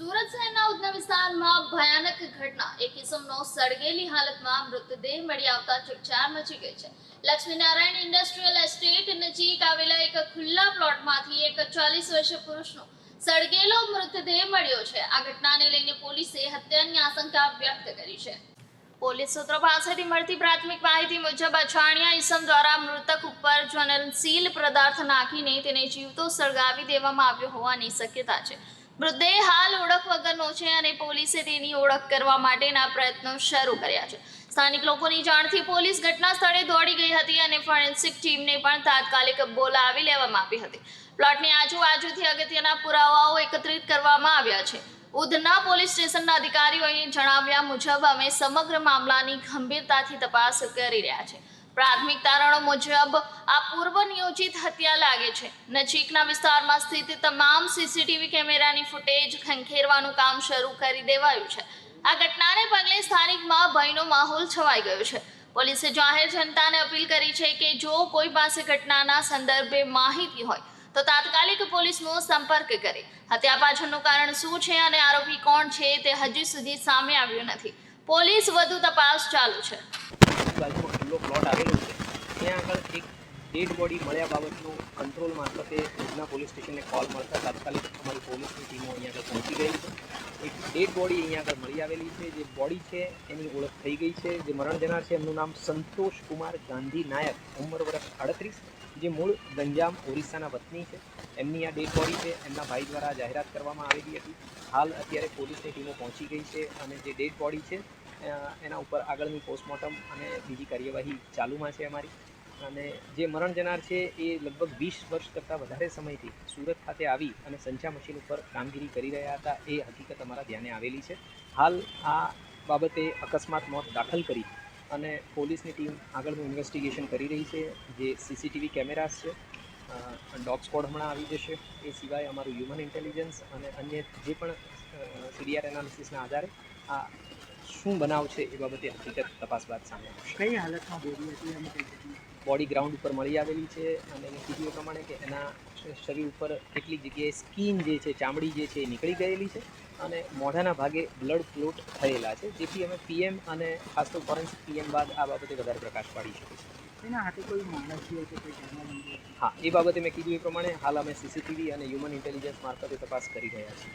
સુરત શહેરના ઉધના વિસ્તારમાં ભયાનક ઘટના. એક કિસમનો સળગેલી હાલતમાં મૃતદેહ મળી આવતા ચકચાર મચી ગઈ છે. લક્ષ્મીનારાયણ ઇન્ડસ્ટ્રીયલ એસ્ટેટ નજીક આવેલા એક ખુલ્લા પ્લોટમાંથી એક ચાલીસ વર્ષીય પુરુષનો સળગેલો મૃતદેહ મળ્યો છે. આ ઘટનાને લઈને પોલીસે હત્યાની આશંકા વ્યક્ત કરી છે. પોલીસ સૂત્રો પાસેથી મળતી પ્રાથમિક માહિતી મુજબ, અછાણિયા ઈસમ દ્વારા મૃતક ઉપર જ્વલનશીલ પદાર્થ નાખીને તેને જીવતો સળગાવી દેવામાં આવ્યો હોવાની શક્યતા છે. મૃતદેહ હાલ ઓળખ વગરનો છે અને પોલીસે તેની ઓળખ કરવા માટેના પ્રયત્નો શરૂ કર્યા છે. સ્થાનિક લોકોની જાણથી પોલીસ ઘટના સ્થળે દોડી ગઈ હતી અને ફોરેન્સિક ટીમને પણ તાત્કાલિક બોલાવી લેવામાં આવી હતી. પ્લોટની આજુબાજુથી અગત્યના પુરાવાઓ એકત્રિત કરવામાં આવ્યા છે. ઉધના પોલીસ સ્ટેશનના અધિકારીઓએ જણાવ્યા મુજબ અમે સમગ્ર મામલાની ગંભીરતાથી તપાસ કરી રહ્યા છે. પ્રાથમિક તારણો મુજબ આ પૂર્વ નિયોજિત હત્યા લાગે છે. નજીકના વિસ્તારમાં સ્થિત તમામ સીસીટીવી કેમેરાની ફૂટેજ ખંખેરવાનું કામ શરૂ કરી દેવાયું છે. આ ઘટનાને પગલે સ્થાનિકમાં ભયનો માહોલ છવાઈ ગયો છે. પોલીસે જાહેર જનતાને અપીલ કરી છે કે જો કોઈ પાસે ઘટનાના સંદર્ભે માહિતી હોય, તો તાત્કાલિક પોલીસનો સંપર્ક કરે. હત્યા પાછળનું કારણ શું છે અને આરોપી કોણ છે તે હજી સુધી સામે આવ્યું નથી. પોલીસ વધુ તપાસ ચાલુ છે. ખુલ્લો પ્લોટ આવેલો છે. ત્યાં આગળ એક ડેડ બોડી મળ્યા બાબતનું કંટ્રોલ મારફતે ભુજના પોલીસ સ્ટેશનને કોલ મળતા તાત્કાલિક અમારી પોલીસની ટીમો અહીંયા આગળ પહોંચી ગઈ છે. એક ડેડ બોડી અહીંયા આગળ મળી આવેલી છે. જે બોડી છે એની ઓળખ થઈ ગઈ છે. જે મરણ જનાર છે એમનું નામ સંતોષ કુમાર ગાંધી નાયક. ઉંમર વર્ષ અડત્રીસ જે મૂળ ગંજામ ઓરિસ્સાના વતની છે. એમની આ ડેડ બોડી છે. એમના ભાઈ દ્વારા જાહેરાત કરવામાં આવેલી હતી. હાલ અત્યારે પોલીસની ટીમો પહોંચી ગઈ છે અને જે ડેડ બોડી છે એના ઉપર આગળની પોસ્ટમોર્ટમ અને બીજી કાર્યવાહી ચાલુમાં છે અમારી. અને જે મરણ જનાર છે, એ લગભગ વીસ વર્ષ કરતાં વધારે સમયથી સુરત ખાતે આવી અને સંચા મશીન ઉપર કામગીરી કરી રહ્યા હતા, એ હકીકત અમારા ધ્યાને આવેલી છે. હાલ આ બાબતે અકસ્માત મોત દાખલ કરી અને પોલીસની ટીમ આગળનું ઇન્વેસ્ટિગેશન કરી રહી છે. જે સીસીટીવી કેમેરાસ છે ડોગ સ્કોડ હમણાં આવી જશે. એ સિવાય અમારું હ્યુમન ઇન્ટેલિજન્સ અને અન્ય જે પણ સીડીઆર એનાલિસિસના આધારે આ શું બનાવ છે એ બાબતે હકીકત તપાસ બાદ સામે કઈ હાલતમાં બોડી હતી એમ બોડી ગ્રાઉન્ડ ઉપર મળી આવેલી છે અને મેં કીધું એ પ્રમાણે કે એના શરીર ઉપર કેટલીક જગ્યાએ સ્કીન જે છે ચામડી જે છે એ નીકળી ગયેલી છે અને મોઢાના ભાગે બ્લડ ક્લોટ થયેલા છે જેથી અમે પીએમ અને ખાસ તો ફોરેન્સિક પીએમ બાદ આ બાબતે વધારે પ્રકાશ પાડી શકીશું એના હા એ બાબતે મેં કીધું એ પ્રમાણે હાલ અમે સીસીટીવી અને હ્યુમન ઇન્ટેલિજન્સ મારફતે તપાસ કરી રહ્યા છીએ.